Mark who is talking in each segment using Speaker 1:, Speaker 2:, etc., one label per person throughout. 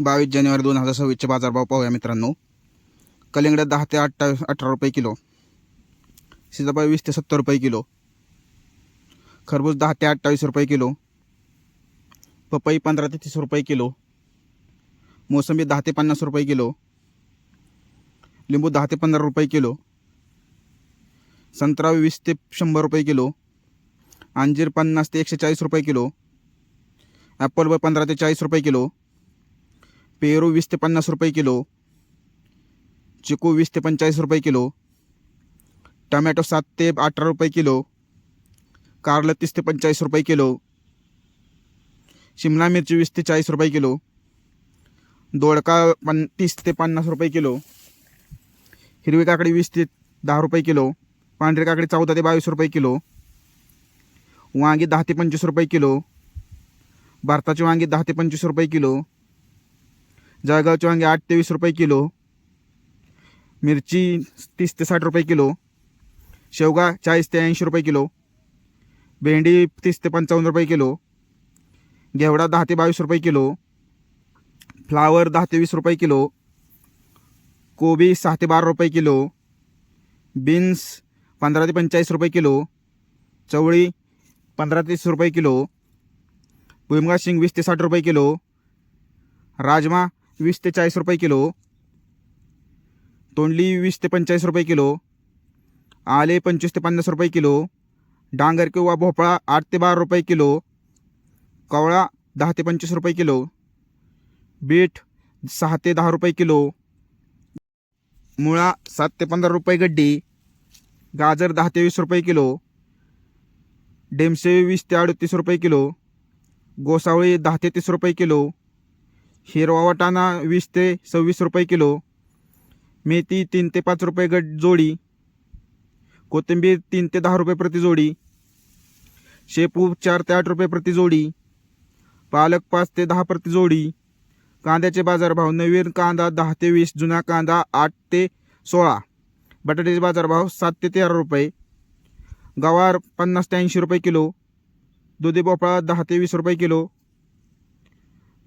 Speaker 1: बावीस जानेवारी दोन हजार सव्वीसचे बाजारभाव पाहूया मित्रांनो. कलिंगड्या दहा ते अठ्ठावीस अठरा रुपये किलो. सीताफळ वीस ते सत्तर रुपये किलो. खरबूज दहा ते अठ्ठावीस रुपये किलो. पपई पंधरा ते तीस रुपये किलो. मोसंबी दहा ते पन्नास रुपये किलो. लिंबू दहा ते पंधरा रुपये किलो. संत्रा वीस ते शंभर रुपये किलो. अंजीर पन्नास ते एकशे चाळीस रुपये किलो. ॲपल पंधरा ते चाळीस रुपये किलो. पेरू वीस ते पन्नास रुपये किलो चिकू वीस ते पंचेचाळीस रुपये किलो टमॅटो सात ते अठरा रुपये किलो कारलं तीस ते पंचेचाळीस रुपये किलो शिमला मिरची वीस ते चाळीस रुपये किलो दोडका पन तीस ते पन्नास रुपये किलो हिरवी काकडी वीस ते दहा रुपये किलो पांढरी काकडी चौदा ते बावीस रुपये किलो वांगी दहा ते पंचवीस रुपये किलो भारताची वांगी दहा ते पंचवीस रुपये किलो जळगावची वांगे आठ ते वीस रुपये किलो मिरची तीस ते साठ रुपये किलो शेवगा चाळीस ते ऐंशी रुपये किलो भेंडी तीस ते पंचावन्न रुपये किलो घेवडा दहा ते बावीस रुपये किलो फ्लावर दहा ते वीस रुपये किलो कोबी सहा ते बारा रुपये किलो बीन्स पंधरा ते पंचेचाळीस रुपये किलो चवळी पंधरा ते तीस रुपये किलो भुईमुगा शिंग वीस ते साठ रुपये किलो राजमा वीस ते चाळीस रुपये किलो. तोंडली वीस ते पंचेचाळीस रुपये किलो. आले पंचवीस ते पन्नास रुपये किलो. डांगर किंवा भोपळा आठ ते बारा रुपये किलो. कवळा दहा ते पंचवीस रुपये किलो. बीट सहा ते दहा रुपये किलो. मुळा सात ते पंधरा रुपये गड्डी. गाजर दहा ते वीस रुपये किलो. डेमसे वीस ते अडतीस रुपये किलो. गोसावळी दहा ते तीस रुपये किलो. हिरवा वाटाणा वीस ते सव्वीस रुपये किलो मेथी तीन ते पाच रुपये गट जोडी कोथिंबीर तीन ते दहा रुपये प्रति जोडी शेपू चार ते आठ रुपये प्रति जोडी पालक पाच ते दहा प्रति जोडी कांद्याचे बाजारभाव नवीन कांदा दहा ते वीस जुना कांदा आठ ते सोळा बटाट्याचे बाजारभाव सात ते तेरा रुपये गवार पन्नास ते ऐंशी रुपये किलो दुधी भोपळा दहा ते वीस रुपये किलो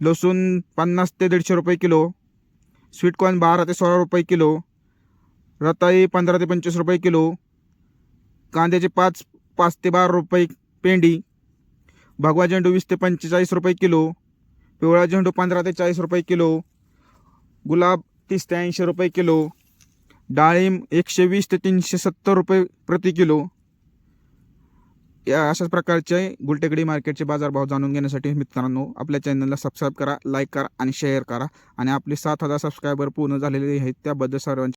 Speaker 1: लसूण पन्नास ते दीडशे रुपये किलो स्वीटकॉर्न बारा ते सोळा रुपये किलो रताई पंधरा ते पंचवीस रुपये किलो कांद्याचे पाच पाच ते बारा रुपये पेंडी भगवा झेंडू वीस ते पंचेचाळीस रुपये किलो पिवळा झेंडू पंधरा ते चाळीस रुपये किलो गुलाब तीस ते ऐंशी रुपये किलो डाळिंब एकशे वीस ते तीनशे सत्तर रुपये प्रति किलो या अशाच प्रकारचे गुलटेकडी मार्केटचे बाजारभाव जाणून घेण्यासाठी मित्रांनो आपल्या चॅनलला सबस्क्राईब करा लाईक करा आणि शेअर करा. आणि आपले सात हजार सबस्क्रायबर पूर्ण झालेले आहेत त्याबद्दल सर्वांचे